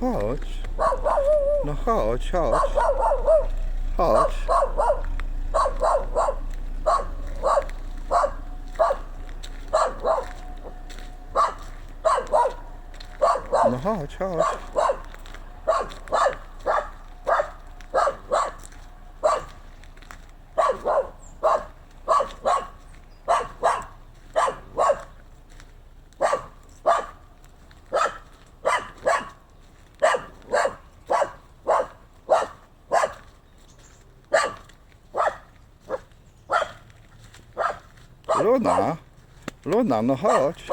chodź. No chodź, chodź. Chodź. No chodź, chodź. Luna, Luna, no chodź.